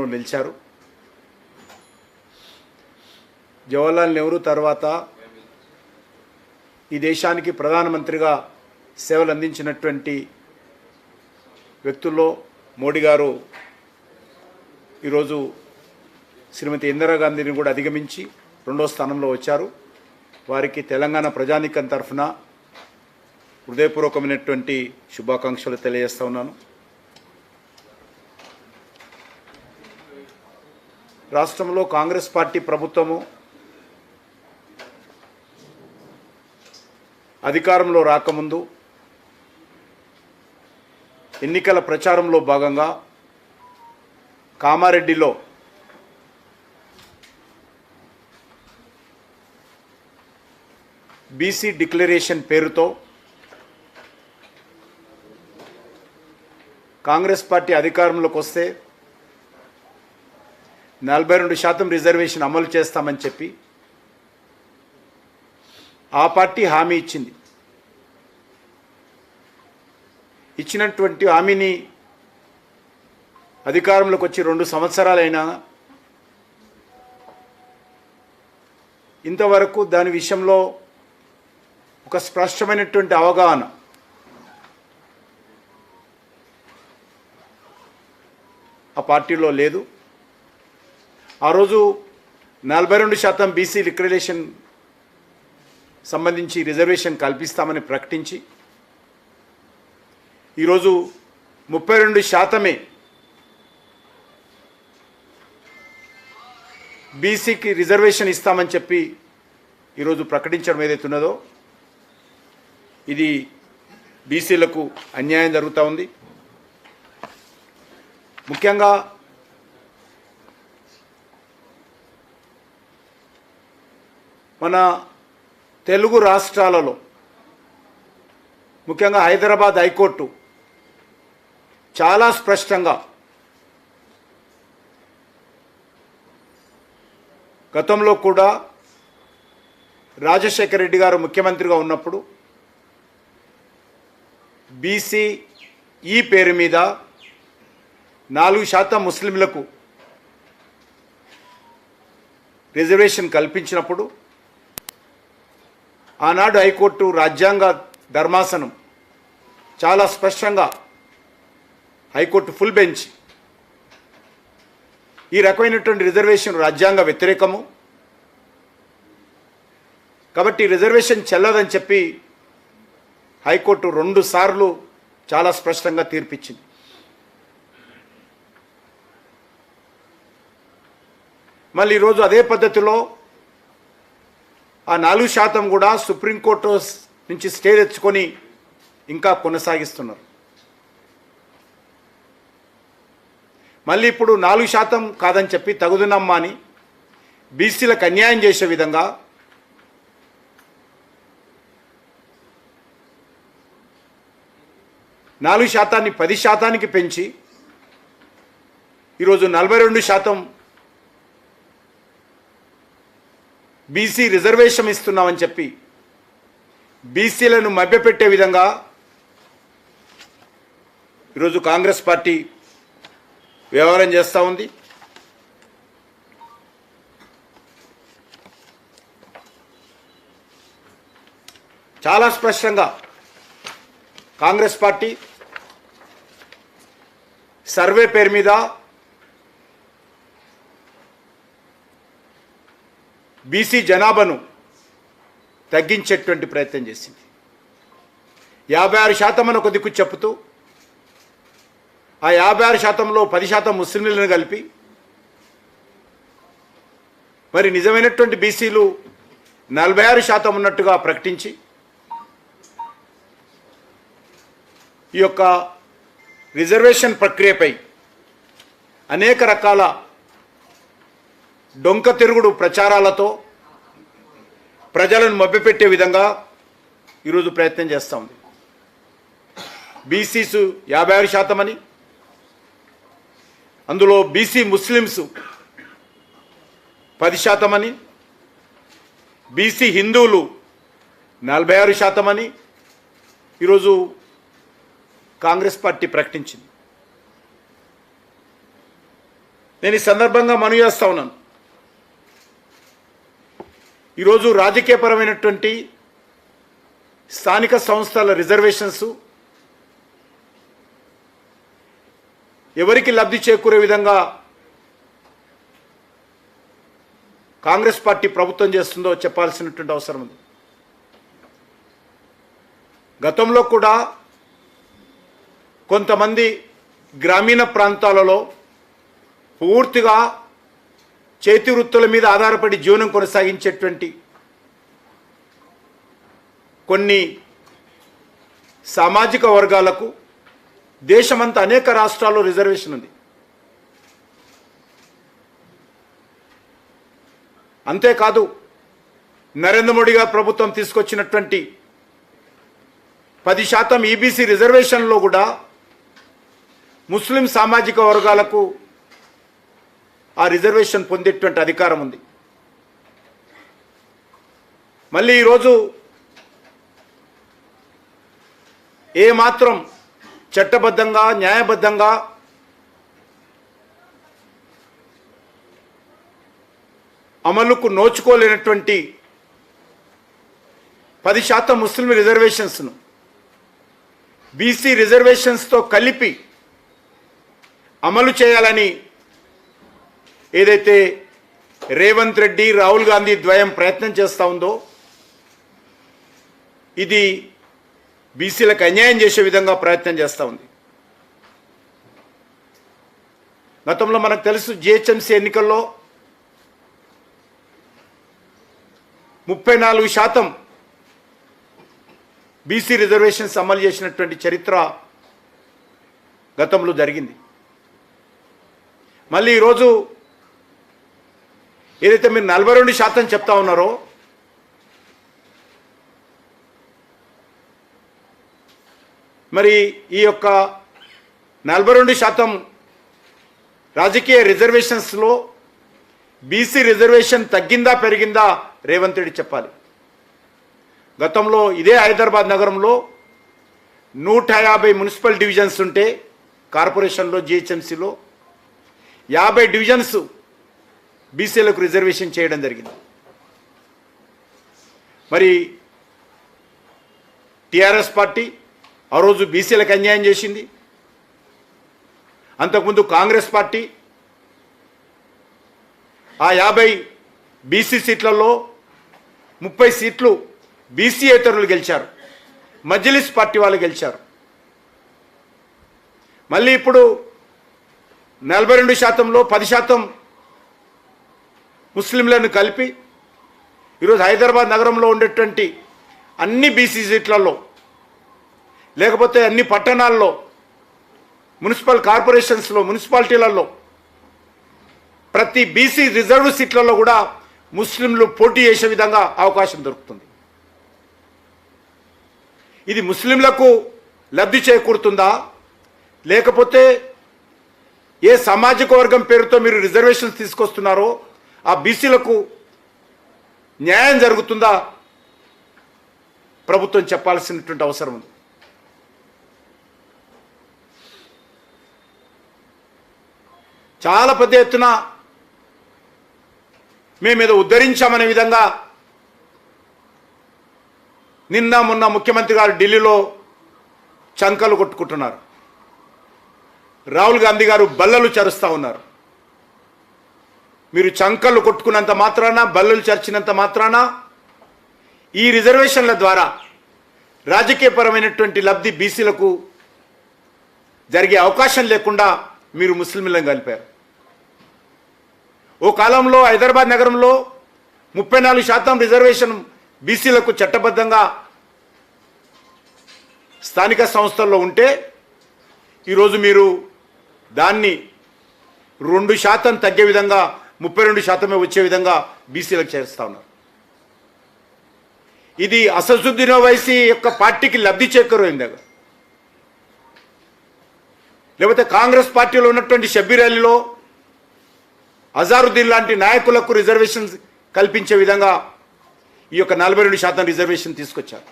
స్థానంలో నిలిచారు. జవహర్లాల్ నెహ్రూ తర్వాత ఈ దేశానికి ప్రధానమంత్రిగా సేవలు అందించినటువంటి వ్యక్తుల్లో మోడీ గారు ఈరోజు శ్రీమతి ఇందిరాగాంధీని కూడా అధిగమించి రెండో స్థానంలో వచ్చారు. వారికి తెలంగాణ ప్రజానికం తరఫున హృదయపూర్వకమైనటువంటి శుభాకాంక్షలు తెలియజేస్తా ఉన్నాను. రాష్ట్రంలో కాంగ్రెస్ పార్టీ ప్రభుత్వము అధికారంలో రాకముందు ఎన్నికల ప్రచారంలో భాగంగా కామారెడ్డిలో బీసీ డిక్లరేషన్ పేరుతో కాంగ్రెస్ పార్టీ అధికారంలోకి వస్తే నలభై రెండు శాతం రిజర్వేషన్ అమలు చేస్తామని చెప్పి ఆ పార్టీ హామీ ఇచ్చింది. ఇచ్చినటువంటి హామీని అధికారంలోకి వచ్చి రెండు సంవత్సరాలైనా ఇంతవరకు దాని విషయంలో ఒక స్పష్టమైనటువంటి అవగాహన ఆ పార్టీలో లేదు. ఆ రోజు నలభై రెండు శాతం బీసీ రిక్రిలేషన్ సంబంధించి రిజర్వేషన్ కల్పిస్తామని ప్రకటించి ఈరోజు ముప్పై రెండు శాతమే బీసీకి రిజర్వేషన్ ఇస్తామని చెప్పి ఈరోజు ప్రకటించడం ఏదైతే ఉన్నదో ఇది బీసీలకు అన్యాయం జరుగుతూ ఉంది. ముఖ్యంగా మన తెలుగు రాష్ట్రాలలో ముఖ్యంగా హైదరాబాద్ హైకోర్టు చాలా స్పష్టంగా గతంలో కూడా రాజశేఖర రెడ్డి గారు ముఖ్యమంత్రిగా ఉన్నప్పుడు బీసీ ఈ పేరు మీద నాలుగు శాతం ముస్లింలకు రిజర్వేషన్ కల్పించినప్పుడు ఆనాడు హైకోర్టు రాజ్యాంగ ధర్మాసనం చాలా స్పష్టంగా హైకోర్టు ఫుల్ బెంచ్. ఈ రకమైనటువంటి రిజర్వేషన్ రాజ్యాంగ వ్యతిరేకము. కాబట్టి రిజర్వేషన్ చెల్లదని చెప్పి హైకోర్టు రెండు సార్లు చాలా స్పష్టంగా తీర్పిచ్చింది. మళ్ళీ ఈరోజు అదే పద్ధతిలో ఆ నాలుగు శాతం కూడా సుప్రీంకోర్టు నుంచి స్టే తెచ్చుకొని ఇంకా కొనసాగిస్తున్నారు. మళ్ళీ ఇప్పుడు నాలుగు శాతం కాదని చెప్పి తగుదునమ్మా అని బీసీలకు అన్యాయం చేసే విధంగా నాలుగు శాతాన్ని పది శాతానికి పెంచి ఈరోజు నలభై రెండు శాతం బీసీ రిజర్వేషన్ ఇస్తున్నామని చెప్పి బీసీలను మభ్యపెట్టే విధంగా ఈరోజు కాంగ్రెస్ పార్టీ వ్యవహారం చేస్తూ ఉంది. చాలా స్పష్టంగా కాంగ్రెస్ పార్టీ సర్వే పేరు మీద బీసీ జనాభాను తగ్గించేటువంటి ప్రయత్నం చేసింది. యాభై ఆరు శాతం అని ఒక దిక్కు చెప్పుతూ ఆ యాభై ఆరు శాతంలో పది శాతం ముస్లింలను కలిపి మరి నిజమైనటువంటి బీసీలు నలభై ఆరు శాతం ఉన్నట్టుగా ప్రకటించి ఈ యొక్క రిజర్వేషన్ ప్రక్రియపై అనేక రకాల డొంక తిరుగుడు ప్రచారాలతో ప్రజలను మభ్యపెట్టే విధంగా ఈరోజు ప్రయత్నం చేస్తూ. ఉంది బీసీస్ యాభై ఆరు శాతమని అందులో బీసీ ముస్లిమ్స్ పది శాతం అని. బీసీ హిందువులు నలభై ఆరు శాతం అని ఈరోజు కాంగ్రెస్ పార్టీ ప్రకటించింది. నేను ఈ సందర్భంగా మనవి చేస్తా ఉన్నాను. ఈరోజు రాజకీయపరమైనటువంటి స్థానిక సంస్థల రిజర్వేషన్స్ ఎవరికి లబ్ధి చేకూరే విధంగా కాంగ్రెస్ పార్టీ ప్రభుత్వం చేస్తుందో చెప్పాల్సినటువంటి అవసరం ఉంది. గతంలో కూడా కొంతమంది గ్రామీణ ప్రాంతాలలో పూర్తిగా చేతి వృత్తుల మీద ఆధారపడి జీవనం కొనసాగించేటువంటి కొన్ని సామాజిక వర్గాలకు దేశమంతా అనేక రాష్ట్రాల్లో రిజర్వేషన్ ఉంది. అంతేకాదు నరేంద్ర మోడీ గారు ప్రభుత్వం తీసుకొచ్చినటువంటి పది శాతం ఈబీసీ రిజర్వేషన్లో కూడా ముస్లిం సామాజిక వర్గాలకు ఆ రిజర్వేషన్ పొందేటువంటి అధికారం ఉంది. మళ్ళీ ఈరోజు ఏమాత్రం చట్టబద్ధంగా న్యాయబద్ధంగా అమలుకు నోచుకోలేనటువంటి పది శాతం ముస్లిం రిజర్వేషన్స్ను బీసీ రిజర్వేషన్స్తో కలిపి అమలు చేయాలని ఏదైతే రేవంత్ రెడ్డి రాహుల్ గాంధీ ద్వయం ప్రయత్నం చేస్తూ ఉందో ఇది బీసీలకు అన్యాయం చేసే విధంగా ప్రయత్నం చేస్తూ ఉంది. గతంలో మనకు తెలుసు జిహెచ్ఎంసీ ఎన్నికల్లో ముప్పై నాలుగు శాతం బీసీ రిజర్వేషన్స్ అమలు చేసినటువంటి చరిత్ర గతంలో జరిగింది. మళ్ళీ ఈరోజు ఏదైతే మీరు నలభై రెండు శాతం చెప్తా ఉన్నారో మరి ఈ యొక్క నలభై రెండు శాతం రాజకీయ రిజర్వేషన్స్లో బీసీ రిజర్వేషన్ తగ్గిందా పెరిగిందా రేవంత్ రెడ్డి చెప్పాలి. గతంలో ఇదే హైదరాబాద్ నగరంలో నూట యాభై మున్సిపల్ డివిజన్స్ ఉంటే కార్పొరేషన్లో జిహెచ్ఎంసీలో యాభై డివిజన్స్ బీసీలకు రిజర్వేషన్ చేయడం జరిగింది. మరి టిఆర్ఎస్ పార్టీ ఆ రోజు బీసీలకు అన్యాయం చేసింది. అంతకుముందు కాంగ్రెస్ పార్టీ ఆ యాభై బీసీ సీట్లలో ముప్పై సీట్లు బీసీయేతరులు గెలిచారు. మజ్లిస్ పార్టీ వాళ్ళు గెలిచారు. మళ్ళీ ఇప్పుడు నలభై రెండు శాతంలో పది శాతం ముస్లింలను కలిపి ఈరోజు హైదరాబాద్ నగరంలో ఉండేటువంటి అన్ని బీసీ సీట్లలో లేకపోతే అన్ని పట్టణాల్లో మున్సిపల్ కార్పొరేషన్స్లో మున్సిపాలిటీలలో ప్రతి బీసీ రిజర్వ్ సీట్లలో కూడా ముస్లింలు పోటీ చేసే విధంగా అవకాశం దొరుకుతుంది. ఇది ముస్లింలకు లబ్ధి చేకూరుతుందా? లేకపోతే ఏ సామాజిక వర్గం పేరుతో మీరు రిజర్వేషన్స్ తీసుకొస్తున్నారో ఆ బీసీలకు న్యాయం జరుగుతుందా? ప్రభుత్వం చెప్పాల్సినటువంటి అవసరం ఉంది. చాలా పెద్ద ఎత్తున మేము ఏదో ఉద్ధరించామనే విధంగా నిన్న మొన్న ముఖ్యమంత్రి గారు ఢిల్లీలో చంకలు కొట్టుకుంటున్నారు. రాహుల్ గాంధీ గారు బల్లలు చరుస్తూ ఉన్నారు. మీరు చంకలు కొట్టుకున్నంత మాత్రాన బల్లలు చర్చినంత మాత్రాన ఈ రిజర్వేషన్ల ద్వారా రాజకీయపరమైనటువంటి లబ్ధి బీసీలకు జరిగే అవకాశం లేకుండా మీరు ముస్లింలను కలిపారు ఓ కాలంలో హైదరాబాద్ నగరంలో ముప్పై నాలుగు శాతం రిజర్వేషన్ బీసీలకు చట్టబద్ధంగా స్థానిక సంస్థల్లో ఉంటే ఈరోజు మీరు దాన్ని రెండు శాతం తగ్గే విధంగా ముప్పై రెండు శాతమే వచ్చే విధంగా బీసీలకు చేరుస్తా ఉన్నారు. ఇది అసదుద్దీన్ వైసీ యొక్క పార్టీకి లబ్ధి చేకూరైంది. లేకపోతే కాంగ్రెస్ పార్టీలో ఉన్నటువంటి షబ్బీర్ అలీలో అజారుద్దీన్ లాంటి నాయకులకు రిజర్వేషన్ కల్పించే విధంగా ఈ యొక్క నలభై రెండు శాతం రిజర్వేషన్ తీసుకొచ్చారు.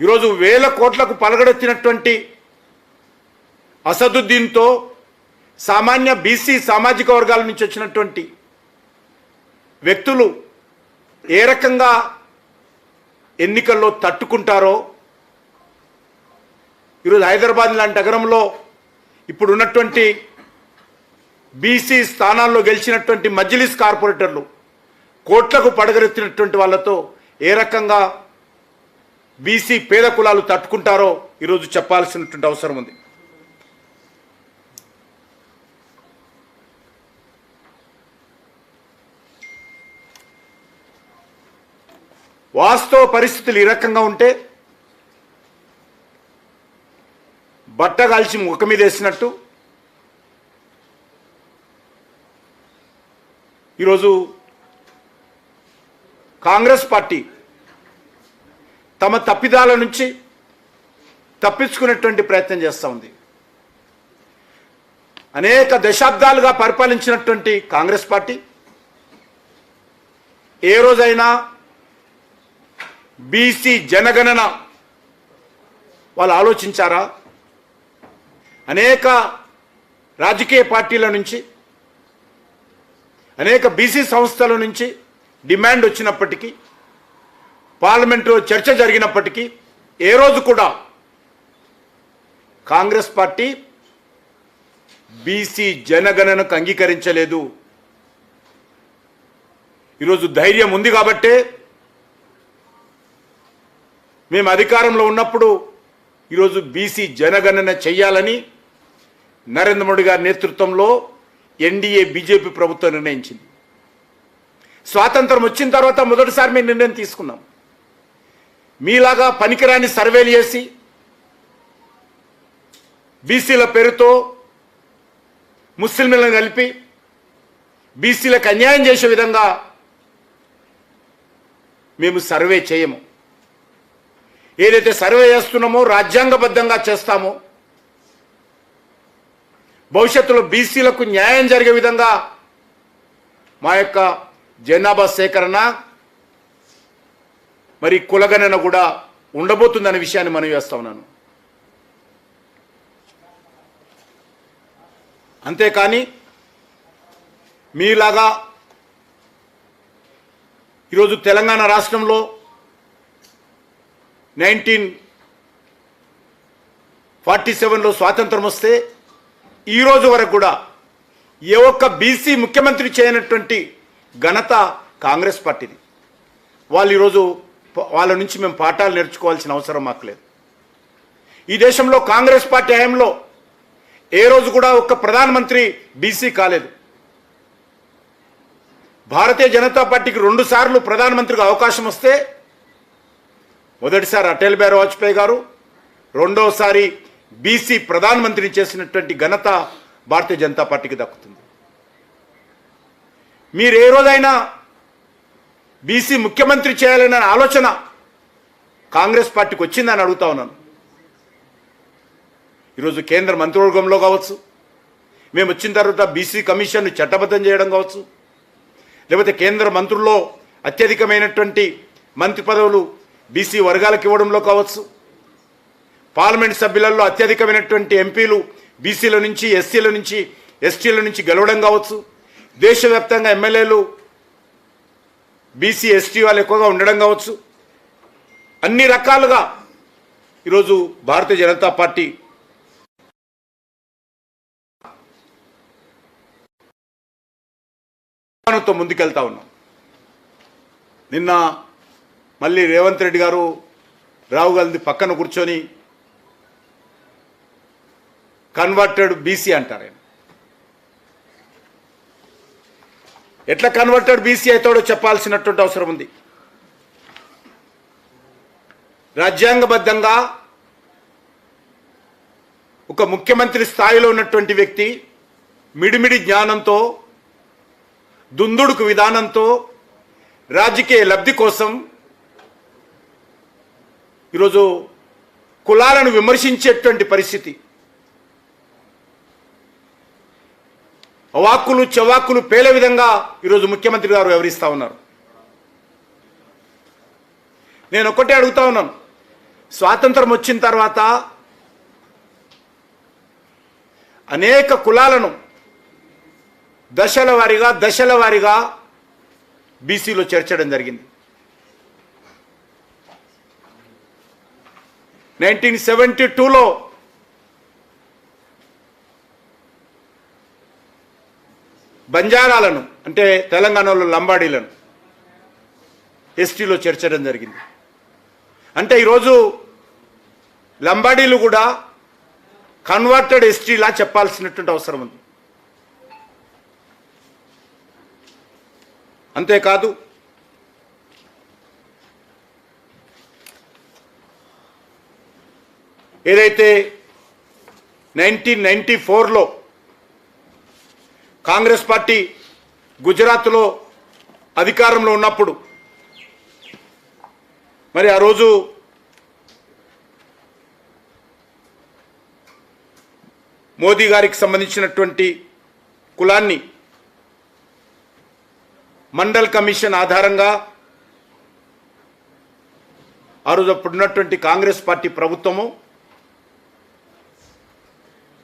ఈరోజు వేల కోట్లకు పలగడెత్తినటువంటి అసదుద్దీన్తో సామాన్య బీసీ సామాజిక వర్గాల నుంచి వచ్చినటువంటి వ్యక్తులు ఏ రకంగా ఎన్నికల్లో తట్టుకుంటారో ఈరోజు హైదరాబాద్ లాంటి నగరంలో ఇప్పుడు ఉన్నటువంటి బీసీ స్థానాల్లో గెలిచినటువంటి మజ్లిస్ కార్పొరేటర్లు కోట్లకు పడగరెత్తినటువంటి వాళ్ళతో ఏ రకంగా బీసీ పేద కులాలు తట్టుకుంటారో ఈరోజు చెప్పాల్సినటువంటి అవసరం ఉంది. వాస్తవ పరిస్థితులు ఈ రకంగా ఉంటే బట్ట కాల్చి ముఖం మీద వేసినట్టు. ఈరోజు కాంగ్రెస్ పార్టీ తమ తప్పిదాల నుంచి తప్పించుకునేటువంటి ప్రయత్నం చేస్తూ ఉంది. అనేక దశాబ్దాలుగా పరిపాలించినటువంటి కాంగ్రెస్ పార్టీ ఏ రోజైనా బీసీ జనగణన. వాళ్ళు ఆలోచించారా? అనేక రాజకీయ పార్టీల నుంచి అనేక బీసీ సంస్థల నుంచి డిమాండ్ వచ్చినప్పటికీ పార్లమెంటులో చర్చ జరిగినప్పటికీ ఏ రోజు కూడా కాంగ్రెస్ పార్టీ బీసీ జనగణనకు అంగీకరించలేదు. ఈరోజు ధైర్యం ఉంది కాబట్టే మేము అధికారంలో ఉన్నప్పుడు ఈరోజు బీసీ జనగణన చేయాలని నరేంద్ర మోడీ గారి నేతృత్వంలో ఎన్డీఏ బీజేపీ ప్రభుత్వం నిర్ణయించింది. స్వాతంత్రం వచ్చిన తర్వాత మొదటిసారి మేము నిర్ణయం తీసుకున్నాం. మీలాగా పనికిరాని సర్వేలు చేసి బీసీల పేరుతో ముస్లింలను కలిపి బీసీలకు అన్యాయం చేసే విధంగా మేము సర్వే చేయము. ఏదైతే సర్వే చేస్తున్నామో రాజ్యాంగబద్ధంగా చేస్తామో భవిష్యత్తులో బీసీలకు న్యాయం జరిగే విధంగా మా యొక్క జనాభా సేకరణ మరి కులగణన కూడా ఉండబోతుందనే విషయాన్ని మనం వేస్తా ఉన్నాను. అంతేకాని మీలాగా ఈరోజు తెలంగాణ రాష్ట్రంలో నైన్టీన్ ఫార్టీ సెవెన్లో స్వాతంత్రం వస్తే ఈ రోజు వరకు కూడా ఏ ఒక్క బీసీ ముఖ్యమంత్రి చేయనటువంటి ఘనత కాంగ్రెస్ పార్టీది. వాళ్ళు ఈరోజు వాళ్ళ నుంచి మేము పాఠాలు నేర్చుకోవాల్సిన అవసరం మాకు లేదు. ఈ దేశంలో కాంగ్రెస్ పార్టీ హయాంలో ఏ రోజు కూడా ఒక్క ప్రధానమంత్రి బీసీ కాలేదు. భారతీయ జనతా పార్టీకి రెండు సార్లు ప్రధానమంత్రికి అవకాశం వస్తే మొదటిసారి అటల్ బిహారీ వాజ్పేయి గారు రెండోసారి బీసీ ప్రధానమంత్రిని చేసినటువంటి ఘనత భారతీయ జనతా పార్టీకి దక్కుతుంది. మీరు ఏ రోజైనా బీసీ ముఖ్యమంత్రి చేయాలనే ఆలోచన కాంగ్రెస్ పార్టీకి వచ్చిందని అడుగుతా ఉన్నాను. ఈరోజు కేంద్ర మంత్రివర్గంలో కావచ్చు మేము వచ్చిన తర్వాత బీసీ కమిషన్ను చట్టబద్ధం చేయడం కావచ్చు లేకపోతే కేంద్ర మంత్రుల్లో అత్యధికమైనటువంటి మంత్రి పదవులు బీసీ వర్గాలకు ఇవ్వడంలో కావచ్చు. పార్లమెంట్ సభ్యులలో అత్యధికమైనటువంటి ఎంపీలు బీసీల నుంచి ఎస్సీల నుంచి ఎస్టీల నుంచి గెలవడం కావచ్చు. దేశవ్యాప్తంగా ఎమ్మెల్యేలు బీసీ ఎస్టీ వాళ్ళు ఎక్కువగా ఉండడం కావచ్చు. అన్ని రకాలుగా ఈరోజు భారతీయ జనతా పార్టీ తో ముందుకెళ్తా ఉన్నాం. నిన్న మళ్ళీ రేవంత్ రెడ్డి గారు రావు గాంధీ పక్కన కూర్చొని కన్వర్టెడ్ బీసీ అంటారు ఆయన. ఎట్లా కన్వర్టెడ్ బీసీ అవుతాడో చెప్పాల్సినటువంటి అవసరం ఉంది. రాజ్యాంగబద్ధంగా ఒక ముఖ్యమంత్రి స్థాయిలో ఉన్నటువంటి వ్యక్తి మిడిమిడి జ్ఞానంతో దుందుడుకు విధానంతో రాజకీయ లబ్ధి కోసం ఈరోజు కులాలను విమర్శించేటువంటి పరిస్థితి. అవాక్కులు చెవాక్కులు పేలే విధంగా ఈరోజు ముఖ్యమంత్రి గారు వివరిస్తూ ఉన్నారు. నేను ఒక్కటే అడుగుతా ఉన్నాను. స్వాతంత్రం వచ్చిన తర్వాత అనేక కులాలను దశల వారీగా దశల వారీగా బీసీలో చేర్చడం జరిగింది. నైన్టీన్ సెవెంటీ టూలో బంజారాలను అంటే తెలంగాణలో లంబాడీలను ఎస్టీలో చేర్చడం జరిగింది. అంటే ఈరోజు లంబాడీలు కూడా కన్వర్టెడ్ ఎస్టీలా చెప్పాల్సినటువంటి అవసరం ఉంది. అంతేకాదు ఏదైతే నైన్టీన్ నైన్టీ ఫోర్లో కాంగ్రెస్ పార్టీ గుజరాత్లో అధికారంలో ఉన్నప్పుడు మరి ఆ రోజు మోదీ గారికి సంబంధించినటువంటి కులాన్ని మండల్ కమిషన్ ఆధారంగా ఆ రోజు అప్పుడున్నటువంటి కాంగ్రెస్ పార్టీ ప్రభుత్వము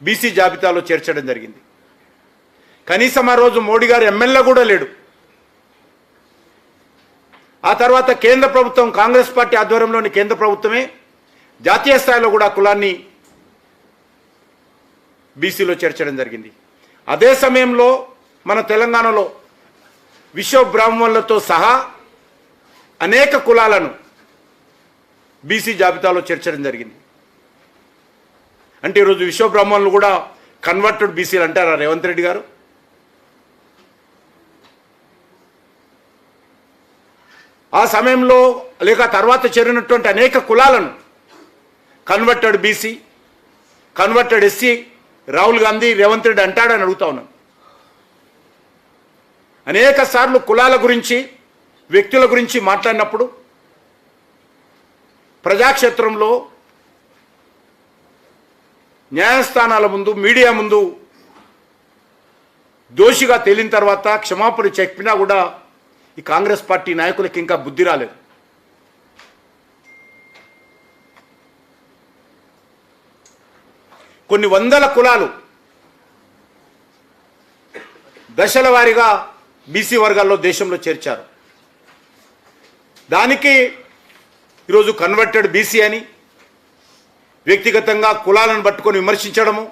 బీసీ జాబితాలో చేర్చడం జరిగింది. కనీసం ఆ రోజు మోడీ గారు ఎమ్మెల్యే కూడా లేడు. ఆ తర్వాత కేంద్ర ప్రభుత్వం కాంగ్రెస్ పార్టీ ఆధ్వర్యంలోని కేంద్ర ప్రభుత్వమే జాతీయ స్థాయిలో కూడా కులాన్ని బీసీలో చేర్చడం జరిగింది. అదే సమయంలో మన తెలంగాణలో విశ్వ బ్రాహ్మణులతో సహా అనేక కులాలను బీసీ జాబితాలో చేర్చడం జరిగింది. అంటే ఈరోజు విశ్వబ్రాహ్మణులు కూడా కన్వర్టెడ్ బీసీలు అంటారా రేవంత్ రెడ్డి గారు? ఆ సమయంలో లేక తర్వాత చేరినటువంటి అనేక కులాలను converted BC converted SC Rahul Gandhi Revanth Reddy అంటాడని అడుగుతా ఉన్నాను. అనేక సార్లు కులాల గురించి వ్యక్తుల గురించి మాట్లాడినప్పుడు ప్రజాక్షేత్రంలో న్యాయస్థానాల ముందు మీడియా ముందు దోషిగా తేలిన తర్వాత క్షమాపణ చెప్పినా కూడా ఈ కాంగ్రెస్ పార్టీ నాయకులకి ఇంకా బుద్ధి రాలేదు. కొన్ని వందల కులాలు దశల వారీగా బీసీ వర్గాల్లో దేశంలో చేర్చారు. దానికి ఈరోజు కన్వర్టెడ్ బీసీ అని వ్యక్తిగతంగా కులాలను పట్టుకొని విమర్శించడము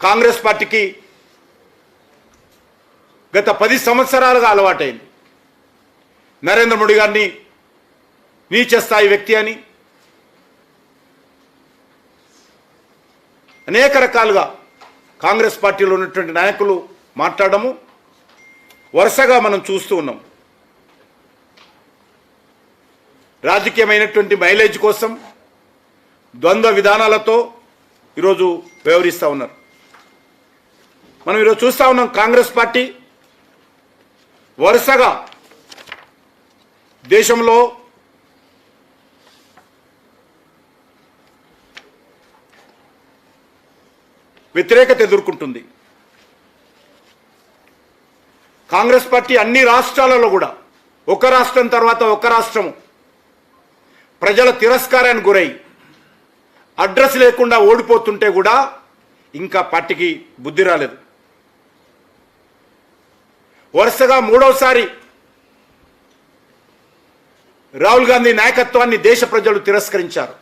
కాంగ్రెస్ పార్టీకి గత పది సంవత్సరాలుగా అలవాటైంది. నరేంద్ర మోడీ గారిని నీచ స్థాయి వ్యక్తి అని అనేక రకాలుగా కాంగ్రెస్ పార్టీలో ఉన్నటువంటి నాయకులు మాట్లాడము వరుసగా మనం చూస్తూ ఉన్నాం. రాజకీయమైనటువంటి మైలేజ్ కోసం ద్వంద్వ విధానాలతో ఈరోజు వ్యవహరిస్తూ ఉన్నారు. మనం ఈరోజు చూస్తూ ఉన్నాం కాంగ్రెస్ పార్టీ వరుసగా దేశంలో వ్యతిరేకత ఎదుర్కొంటుంది. కాంగ్రెస్ పార్టీ అన్ని రాష్ట్రాలలో కూడా ఒక రాష్ట్రం తర్వాత ఒక రాష్ట్రం ప్రజల తిరస్కారానికి గురై అడ్రస్ లేకుండా ఓడిపోతుంటే కూడా ఇంకా పార్టీకి బుద్ధి రాలేదు. వరుసగా మూడవసారి రాహుల్ గాంధీ నాయకత్వాన్ని దేశ ప్రజలు తిరస్కరించారు.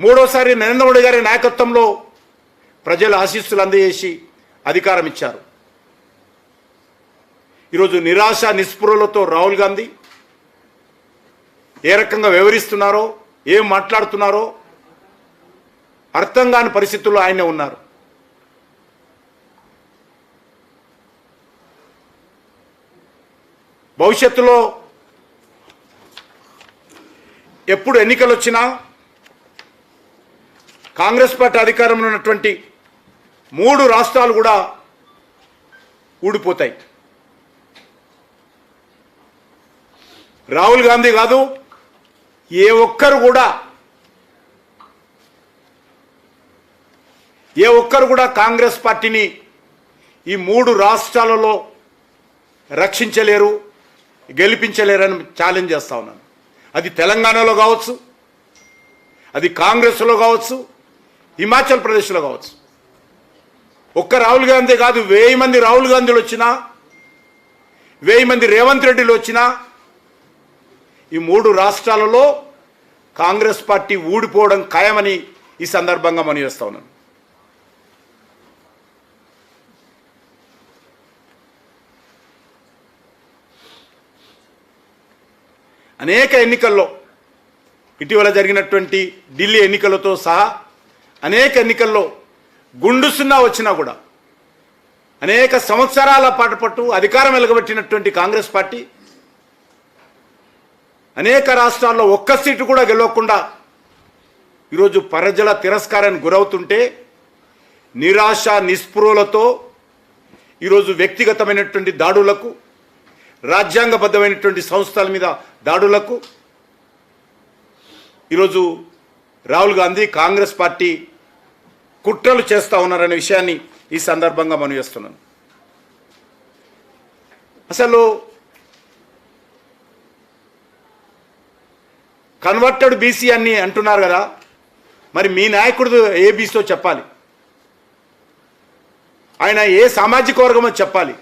మూడోసారి నరేంద్ర మోడీ గారి నాయకత్వంలో ప్రజల ఆశీస్సులు అందజేసి అధికారం ఇచ్చారు. ఈరోజు నిరాశ నిస్పృహలతో రాహుల్ గాంధీ ఏ రకంగా వ్యవహరిస్తున్నారో ఏం మాట్లాడుతున్నారో అర్థం కాని పరిస్థితుల్లో ఆయనే ఉన్నారు. భవిష్యత్తులో ఎప్పుడు ఎన్నికలు వచ్చినా కాంగ్రెస్ పార్టీ అధికారంలో ఉన్నటువంటి మూడు రాష్ట్రాలు కూడా ఊడిపోతాయి. రాహుల్ గాంధీ కాదు ఏ ఒక్కరు కూడా ఏ ఒక్కరు కూడా కాంగ్రెస్ పార్టీని ఈ మూడు రాష్ట్రాలలో రక్షించలేరు గెలిపించలేరని ఛాలెంజ్ చేస్తా ఉన్నాను. అది తెలంగాణలో కావచ్చు అది కాంగ్రెస్లో కావచ్చు హిమాచల్ ప్రదేశ్లో కావచ్చు. ఒక్క రాహుల్ గాంధీ కాదు వెయ్యి మంది రాహుల్ గాంధీలు వచ్చినా వెయ్యి మంది రేవంత్ రెడ్డిలు వచ్చినా ఈ మూడు రాష్ట్రాలలో కాంగ్రెస్ పార్టీ ఊడిపోవడం ఖాయమని ఈ సందర్భంగా మనం ఉన్నాను అనేక ఎన్నికల్లో ఇటీవల జరిగినటువంటి ఢిల్లీ ఎన్నికలతో సహా అనేక ఎన్నికల్లో గుండుసున్నా వచ్చినా కూడా అనేక సంవత్సరాల పాటు పట్టు అధికారం వెలగబెట్టినటువంటి కాంగ్రెస్ పార్టీ అనేక రాష్ట్రాల్లో ఒక్క సీటు కూడా గెలవకుండా ఈరోజు ప్రజల తిరస్కారానికి గురవుతుంటే నిరాశ నిస్పృహలతో ఈరోజు వ్యక్తిగతమైనటువంటి దాడులకు రాజ్యాంగబద్ధమైనటువంటి సంస్థల మీద దాడులకు ఈరోజు రాహుల్ గాంధీ కాంగ్రెస్ పార్టీ కుట్రలు చేస్తూ ఉన్నారనే విషయాన్ని ఈ సందర్భంగా మనం చేస్తున్నాను అసలు కన్వర్టెడ్ బీసీ అని అంటున్నారు కదా మరి మీ నాయకుడు ఏ బీసీతో చెప్పాలి. ఆయన ఏ సామాజిక వర్గమో చెప్పాలి.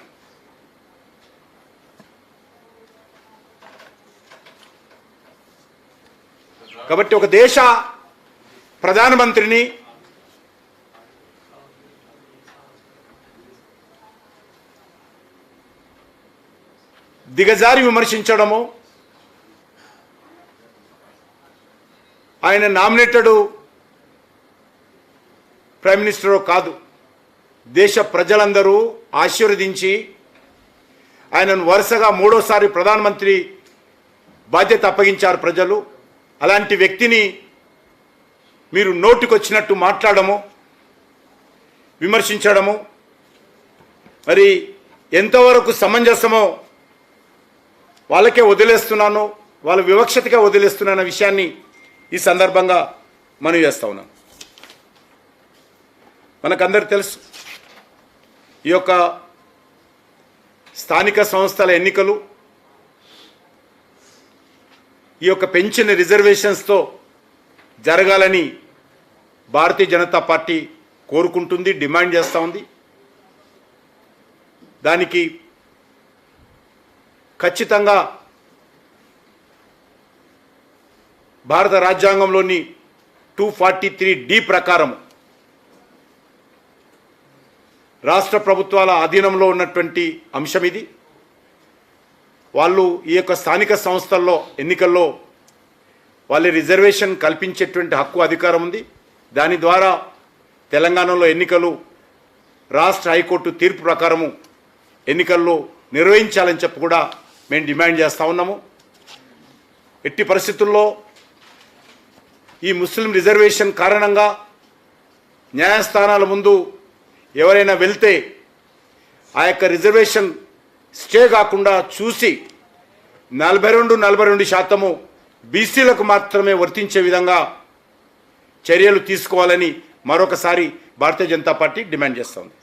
కాబట్టి ఒక దేశ ప్రధానమంత్రిని దిగజారి విమర్శించడము ఆయన నామినేటెడ్ ప్రైమ్ మినిస్టర్ కాదు దేశ ప్రజలందరూ ఆశీర్వదించి ఆయనను వరుసగా మూడోసారి ప్రధానమంత్రి బాధ్యత అప్పగించారు ప్రజలు. అలాంటి వ్యక్తిని మీరు నోటికొచ్చినట్టు మాట్లాడము విమర్శించడము మరి ఎంతవరకు సమంజసమో వాళ్ళకే వదిలేస్తున్నాను వాళ్ళ వివక్షతగా వదిలేస్తున్నాన్న విషయాన్ని ఈ సందర్భంగా మనం చేస్తూ ఉన్నాం. మనకందరు తెలుసు ఈ యొక్క స్థానిక సంస్థల ఎన్నికలు ఈ యొక్క పెంచిన రిజర్వేషన్స్తో జరగాలని భారతీయ జనతా పార్టీ కోరుకుంటుంది డిమాండ్ చేస్తూ ఉంది. దానికి ఖచ్చితంగా భారత రాజ్యాంగంలోని టూ ఫార్టీ త్రీ డి ప్రకారం రాష్ట్ర ప్రభుత్వాల అధీనంలో ఉన్నటువంటి అంశం ఇది. వాళ్ళు ఈ యొక్క స్థానిక సంస్థల్లో ఎన్నికల్లో వాళ్ళ రిజర్వేషన్ కల్పించేటువంటి హక్కు అధికారం ఉంది. దాని ద్వారా తెలంగాణలో ఎన్నికలు రాష్ట్ర హైకోర్టు తీర్పు ప్రకారము ఎన్నికల్లో నిర్వహించాలని చెప్పి కూడా మేము డిమాండ్ చేస్తూ ఉన్నాము. ఎట్టి పరిస్థితుల్లో ఈ ముస్లిం రిజర్వేషన్ కారణంగా న్యాయస్థానాల ముందు ఎవరైనా వెళ్తే ఆ యొక్క రిజర్వేషన్ స్టే కాకుండా చూసి నలభై రెండు నలభై రెండు శాతము బీసీలకు మాత్రమే వర్తించే విధంగా చర్యలు తీసుకోవాలని మరొకసారి భారతీయ జనతా పార్టీ డిమాండ్ చేస్తోంది.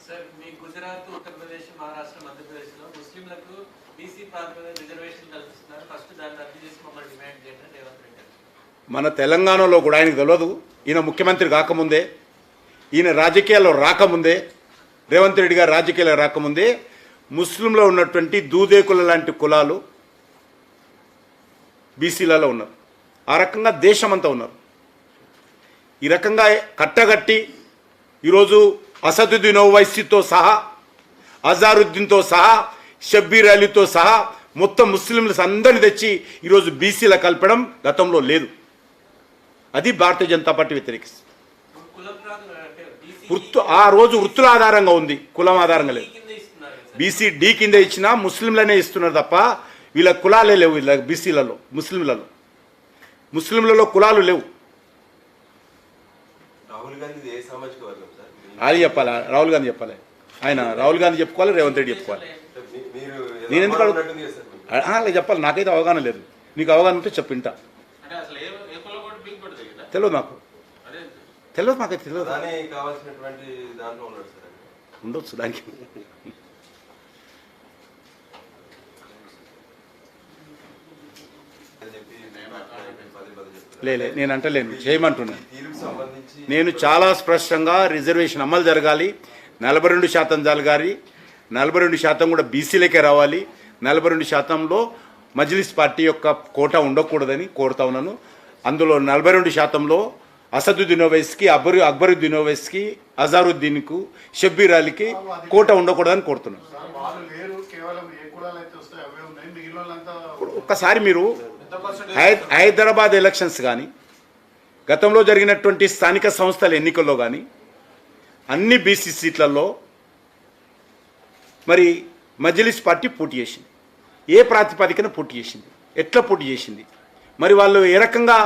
మన తెలంగాణలో కూడా ఆయనకు తెలియదు ఈయన ముఖ్యమంత్రి కాకముందే ఈయన రాజకీయాల్లో రాకముందే రేవంత్ రెడ్డి గారు రాజకీయాల్లో రాకముందే ముస్లింలో ఉన్నటువంటి దూదేకుల లాంటి కులాలు బీసీలలో ఉన్నారు. ఆ రకంగా దేశమంతా ఉన్నారు. ఈ రకంగా కట్టగట్టి ఈరోజు అసదుద్దీన్ ఓవైసీతో సహా అజారుద్దీన్తో సహా షబ్బీర్ అలీతో సహా మొత్తం ముస్లింలు అందరిని తెచ్చి ఈరోజు బీసీల కలపడం గతంలో లేదు. అది భారతీయ జనతా పార్టీ వ్యతిరేకిస్తుంది వృత్తు ఆ రోజు వృత్తుల ఆధారంగా ఉంది కులం ఆధారంగా లేదు. కింద ఇస్తున్నారు కదా సార్. బీసీ డి కింద ఇచ్చినా ముస్లింలనే ఇస్తున్నారు తప్ప వీళ్ళ కులాలే లేవు వీళ్ళ బీసీలలో ముస్లింలలో. ముస్లింలలో కులాలు లేవు. అది చెప్పాలి? రాహుల్ గాంధీ చెప్పాలి. ఆయన రాహుల్ గాంధీ చెప్పుకోవాలి రేవంత్ రెడ్డి చెప్పుకోవాలి. నేను ఎందుకు చెప్పాలి నాకైతే అవగాహన లేదు. నీకు అవగాహన ఉంటే చెప్పు వింటా అంటే అసలు ఏ ఏ కుల కూడా మీకు కూడా తెలియదా అదే తెలియదు మాకైతే తెలియదు. ఉండొచ్చు దానికి. లేలే నేను అంటలేను. చేయమంటున్నాను నేను చాలా స్పష్టంగా రిజర్వేషన్ అమలు జరగాలి. నలభై రెండు శాతం జరగాలి నలభై రెండు శాతం కూడా బీసీలకే రావాలి. నలభై రెండు శాతంలో మజ్లిస్ పార్టీ యొక్క కోట ఉండకూడదని కోరుతా ఉన్నాను. అందులో నలభై రెండు శాతంలో అసదుద్దీన్ ఓవైస్కి అక్బరు అక్బరుద్దీన్ ఓవైస్కి అజారుద్దీన్కు షబ్బీర్ అలీకి కోట ఉండకూడదని కోరుతున్నాను ఒక్కసారి మీరు హైదరాబాద్ ఎలక్షన్స్ కానీ గతంలో జరిగినటువంటి స్థానిక సంస్థల ఎన్నికల్లో కానీ అన్ని బీసీ సీట్లలో మరి మజ్లిస్ పార్టీ పోటీ చేసింది. ఏ ప్రాతిపదికన పోటీ చేసింది? ఎట్లా పోటీ చేసింది? మరి వాళ్ళు ఏ రకంగా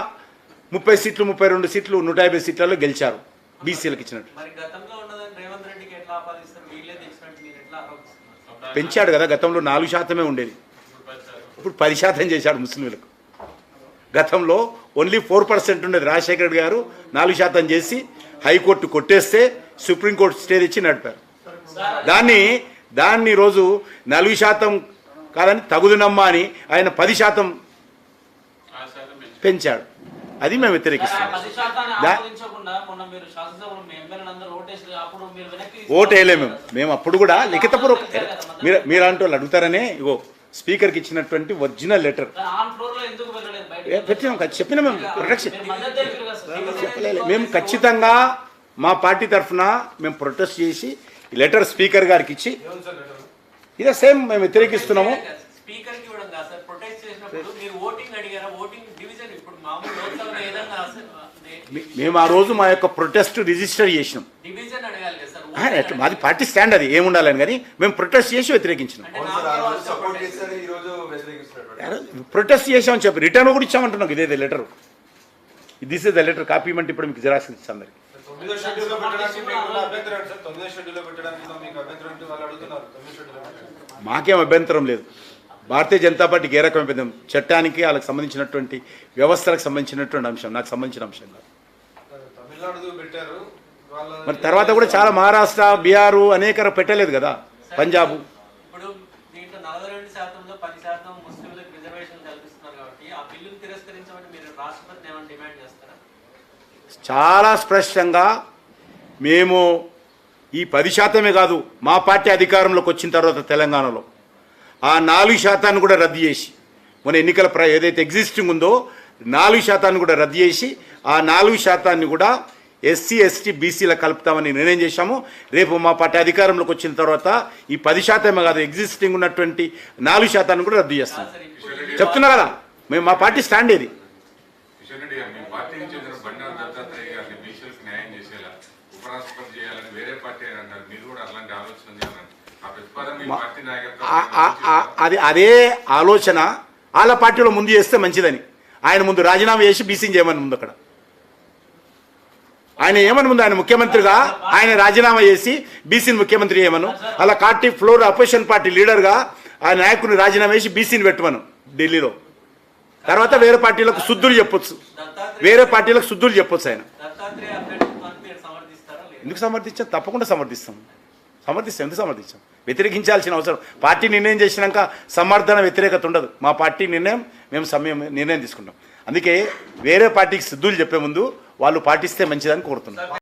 ముప్పై సీట్లు ముప్పై రెండు సీట్లు నూట యాభై సీట్లలో గెలిచారు? బీసీలకు ఇచ్చినట్టు. పెంచాడు కదా గతంలో నాలుగు శాతమే ఉండేది. ఇప్పుడు పది శాతం చేశాడు ముస్లింలకు. గతంలో ఓన్లీ ఫోర్ పర్సెంట్ ఉండేది. రాజశేఖర రెడ్డి గారు నాలుగు శాతం చేసి హైకోర్టు కొట్టేస్తే సుప్రీంకోర్టు స్టే తెచ్చి నడిపారు. దాన్ని దాన్ని రోజు నాలుగు శాతం కాదని తగుదునమ్మా అని ఆయన పది శాతం పెంచాడు. అది మేము వ్యతిరేకిస్తాం ఓటు వేయలేము మేము. మేము అప్పుడు కూడా లిఖితపూర్వక మీరు. మీరు అంటే వాళ్ళు అడుగుతారనే ఇగో స్పీకర్కి ఇచ్చినటువంటి ఒరిజినల్ లెటర్. కానీ ఆన్ ఫ్లోర్లో ఎందుకు వెళ్ళలేదు? బయట పెట్టినాం చెప్పినా మేము. ప్రొటెక్షన్. మేము ఖచ్చితంగా మా పార్టీ తరఫున మేము ప్రొటెస్ట్ చేసి ఈ లెటర్ స్పీకర్ గారికి ఇచ్చి ఇదే సేమ్ మేము వ్యతిరేకిస్తున్నాము. మేము ఆ రోజు మా యొక్క ప్రొటెస్ట్ రిజిస్టర్ చేసినాం. మాది పార్టీ స్టాండ్ అది ఏముండాలని కానీ మేము ప్రొటెస్ట్ చేసి వ్యతిరేకించినాం. అంటే ప్రొటెస్ట్ చేసామని చెప్పి రిటర్న్ కూడా ఇచ్చామంటున్నాం ఇదే letter. This is the letter copy ఇవ్వమంటే ఇప్పుడు మీకు జిరాక్స్ ఇస్తాం అందరికి. మాకేం అభ్యంతరం లేదు. భారతీయ జనతా పార్టీకి ఏ రకమైన అభ్యంతరం చట్టానికి వాళ్ళకి సంబంధించినటువంటి వ్యవస్థలకు సంబంధించినటువంటి అంశం నాకు సంబంధించిన అంశం కాదు. తమిళనాడు పెట్టారు. వాళ్ళ మరి తర్వాత కూడా చాలా మహారాష్ట్ర బీహారు అనేక పెట్టలేదు కదా పంజాబ్. చాలా స్పష్టంగా మేము ఈ పది శాతమే కాదు మా పార్టీ అధికారంలోకి వచ్చిన తర్వాత తెలంగాణలో. ఆ నాలుగు శాతాన్ని కూడా రద్దు చేసి మన ఎన్నికల ప్ర ఏదైతే ఎగ్జిస్టింగ్ ఉందో నాలుగు శాతాన్ని కూడా రద్దు చేసి ఆ నాలుగు శాతాన్ని కూడా ఎస్సీ ఎస్టీ బీసీలకు కలుపుతామని నిర్ణయం చేశాము. రేపు మా పార్టీ అధికారంలోకి వచ్చిన తర్వాత ఈ పది శాతమే కాదు ఎగ్జిస్టింగ్ ఉన్నటువంటి నాలుగు శాతాన్ని కూడా రద్దు చేస్తాం. చెప్తున్నా కదా మేము మా పార్టీ స్టాండ్ ఇది కిషన్ రెడ్డి గారు మీ పార్టీకి చెందిన బండారు దత్తాత్రేయ గారిని బీసీలకు న్యాయం చేసేలా ఉపరాష్ట్రపతి చేయాలని వేరే పార్టీ అని అంటారు మీరు కూడా అలాంటి ఆలోచన చేయాలని ఆ ప్రతిపాదన మీ పార్టీ ఆ- ఆ- ఆ- అది అదే ఆలోచన వాళ్ళ పార్టీలో ముందు చేస్తే మంచిదని. ఆయన ముందు రాజీనామా చేసి బీసీని చేయమని ముందు అక్కడ. ఆయన ఏమని ముందు? ఆయన ముఖ్యమంత్రిగా ఆయన రాజీనామా చేసి బీసీని ముఖ్యమంత్రి చేయమను. అలా పార్టీ ఫ్లోర్ అపోజిషన్ పార్టీ లీడర్గా ఆ నాయకుని రాజీనామా చేసి బీసీని పెట్టమను ఢిల్లీలో. తర్వాత వేరే పార్టీలకు శుద్ధులు చెప్పొచ్చు. వేరే పార్టీలకు శుద్ధులు చెప్పొచ్చు ఆయన. ఎందుకు సమర్థించాం? తప్పకుండా సమర్థిస్తాం. సమర్థిస్తాం. ఎందుకు సమర్థించాం? వ్యతిరేకించాల్సిన అవసరం. పార్టీ నిర్ణయం చేసినాక సమర్థన వ్యతిరేకత ఉండదు. మా పార్టీ నిర్ణయం మేము సమయం నిర్ణయం తీసుకుంటాం. అందుకే వేరే పార్టీకి సిద్ధులు చెప్పే ముందు వాళ్ళు పాటిస్తే మంచిదని కోరుతున్నాం.